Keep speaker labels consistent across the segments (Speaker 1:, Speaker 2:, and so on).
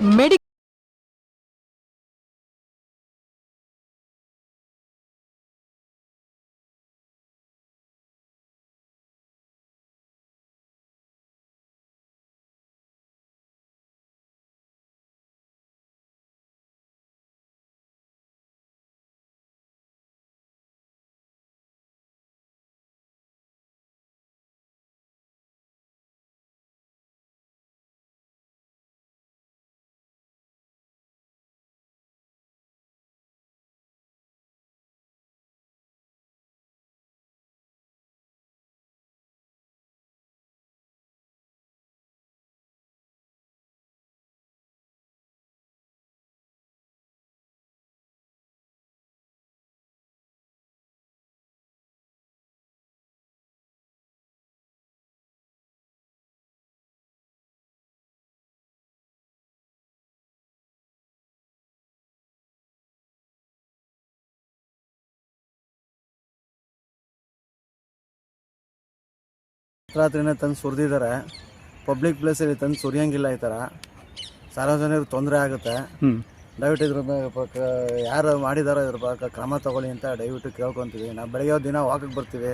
Speaker 1: ಮೆಡಿ
Speaker 2: ರಾತ್ರಿನೇ ತಂದು ಸುರಿದಿದ್ದಾರೆ. ಪಬ್ಲಿಕ್ ಪ್ಲೇಸಲ್ಲಿ ತಂದು ಸುರಿಯಂಗಿಲ್ಲ ಈ ಥರ ಸಾರ್ವಜನಿಕರು ತೊಂದರೆ ಆಗುತ್ತೆ. ದಯವಿಟ್ಟು ಇದ್ರ ಬಗ್ಗೆ ಯಾರು ಮಾಡಿದಾರೋ ಇದ್ರ ಪಕ್ಕ ಕ್ರಮ ತಗೊಳ್ಳಿ ಅಂತ ದಯವಿಟ್ಟು ಕೇಳ್ಕೊತೀವಿ. ನಾವು ಬೆಳಗ್ಗೆ ದಿನ ವಾಕಿಗೆ ಬರ್ತೀವಿ.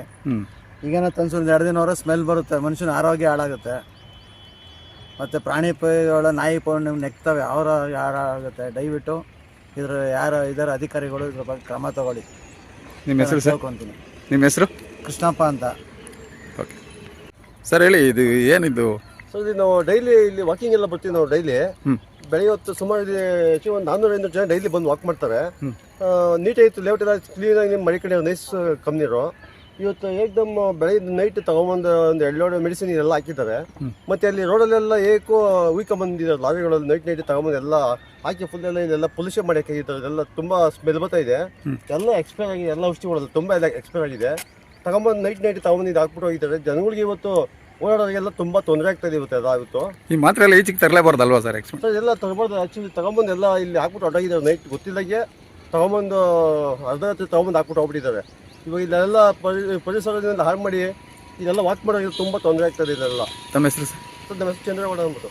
Speaker 2: ಈಗೇನ ತಂದು ಸುರಿದ ಎರಡು ದಿನ ಹೊರ ಸ್ಮೆಲ್ ಬರುತ್ತೆ. ಮನುಷ್ಯನ ಆರೋಗ್ಯ ಹಾಳಾಗುತ್ತೆ. ಮತ್ತು ಪ್ರಾಣಿ ಪೈಗಳ ನಾಯಿ ಪೌಣ್ಯ ನಿಮ್ಗೆ ನೆಕ್ತವೆ. ಅವರ ಹಾಳಾಗುತ್ತೆ ದಯವಿಟ್ಟು ಇದ್ರ ಯಾರು ಇದರ ಅಧಿಕಾರಿಗಳು ಇದ್ರ ಬಗ್ಗೆ ಕ್ರಮ ತಗೊಳ್ಳಿ.
Speaker 3: ನಿಮ್ಮ ಹೆಸರು ಸರ್?
Speaker 2: ಕೇಳ್ಕೊತೀನಿ.
Speaker 3: ನಿಮ್ಮ ಹೆಸರು?
Speaker 2: ಕೃಷ್ಣಪ್ಪ ಅಂತ.
Speaker 3: ಓಕೆ. ಸರ್ ಹೇಳಿ ಇದು ಏನಿದು?
Speaker 4: ಸರ್ ಇದು ನಾವು ಡೈಲಿ ಇಲ್ಲಿ ವಾಕಿಂಗ್ ಎಲ್ಲ ಬರ್ತೀವಿ ನಾವು ಡೈಲಿ ಬೆಳಗ್ಗೆ ಹೊತ್ತು ಸುಮಾರು ಇಲ್ಲಿ ಹೆಚ್ಚು ಒಂದು ನಾನ್ನೂರ ಐನೂರು ಜನ ಡೈಲಿ ಬಂದು ವಾಕ್ ಮಾಡ್ತಾರೆ.
Speaker 3: ನೀಟಾಯಿತು
Speaker 4: ನೀಟಾಗಿತ್ತು ಲೇಔಟ್ ಎಲ್ಲ ಕ್ಲೀನಾಗಿ ನಿಮ್ಮ ಮನೆ ಕಡೆ ನೈಸ್ ಕಂಪ್ನಿರು ಇವತ್ತು ಏಕ್ದಮ್ ಬೆಳಗ್ಗೆ ನೈಟ್ ತಗೊಂಬಂದು ಒಂದು ಎರಡು ಲೋಡ್ ಮೆಡಿಸಿನ್ ಎಲ್ಲ ಹಾಕಿದ್ದಾರೆ. ಮತ್ತು ಅಲ್ಲಿ ರೋಡಲ್ಲೆಲ್ಲ ಏಕೋ ಉಯ್ಕೊಂಬಂದಿದ್ದಾರೆ ಲಾರಿಗಳಲ್ಲಿ ನೈಟ್ ನೈಟ್ ತಗೊಂಬಂದು ಎಲ್ಲ ಹಾಕಿ ಫುಲ್ ಎಲ್ಲ ಇದೆಲ್ಲ ಪೊಲ್ಯೂಷನ್ ಮಾಡಿ ಹಾಕಿದ್ದಾರೆ ಇದೆಲ್ಲ ತುಂಬ ಸ್ಮೆಲ್ ಬರ್ತಾ ಇದೆ. ಎಲ್ಲ ಎಕ್ಸ್ಪೈರ್ ಆಗಿದೆ ಎಲ್ಲ ಔಷಧಿಗಳು ತುಂಬ ಎಲ್ಲ ಎಕ್ಸ್ಪೈರ್ ಆಗಿದೆ. ತಗೊಂಬಂದು ನೈಟ್ ನೈಟ್ ತಗೊಂಬಂದು ಇದು ಹಾಕ್ಬಿಟ್ಟು ಹೋಗಿದ್ದಾರೆ. ಜನಗಳಿಗೆ ಇವತ್ತು ಓಡಾಡೋರಿಗೆಲ್ಲ ತುಂಬ ತೊಂದರೆ ಆಗ್ತದೆ ಇವತ್ತು ಅದಾಗಿತ್ತು.
Speaker 3: ಈ ಮಾತ್ರ ಎಲ್ಲ ಈಚೆಗೆ ತರಲೇಬಾರ್ದಲ್ವಾ ಸರ್ ಎಕ್ಸ್ಪೆಕ್ಟ್
Speaker 4: ಸರ್ ಎಲ್ಲ ತಗೊಬಾರ್ದು ಆ್ಯಕ್ಚುಲಿ ತಗೊಂಬಂದು ಎಲ್ಲ ಇಲ್ಲಿ ಹಾಕ್ಬಿಟ್ಟು ಅಡಗಿದ್ದಾರೆ ನೈಟ್ ಗೊತ್ತಿಲ್ಲಗೆ ತಗೊಂಬಂದು ಅರ್ಧ ರಾತ್ರಿ ತಗೊಂಬಂದು ಹಾಕ್ಬಿಟ್ಟು ಹೋಗ್ಬಿಟ್ಟಿದ್ದಾರೆ. ಇವಾಗ ಇಲ್ಲೆಲ್ಲ ಪರಿ ಪರಿಸರದಿಂದ ಹಾಳು ಮಾಡಿ ಇದೆಲ್ಲ ವಾಕ್ ಮಾಡೋದು ತುಂಬ ತೊಂದರೆ ಆಗ್ತದೆ ಇದೆಲ್ಲ
Speaker 3: ತಮ್ಮ ಹೆಸರು ಸರ್?
Speaker 4: ಸರ್ ನಮ್ಮ ಹೆಸರು ಚಂದ್ರಗೌಡ ಅಂದ್ಬಿಟ್ಟು.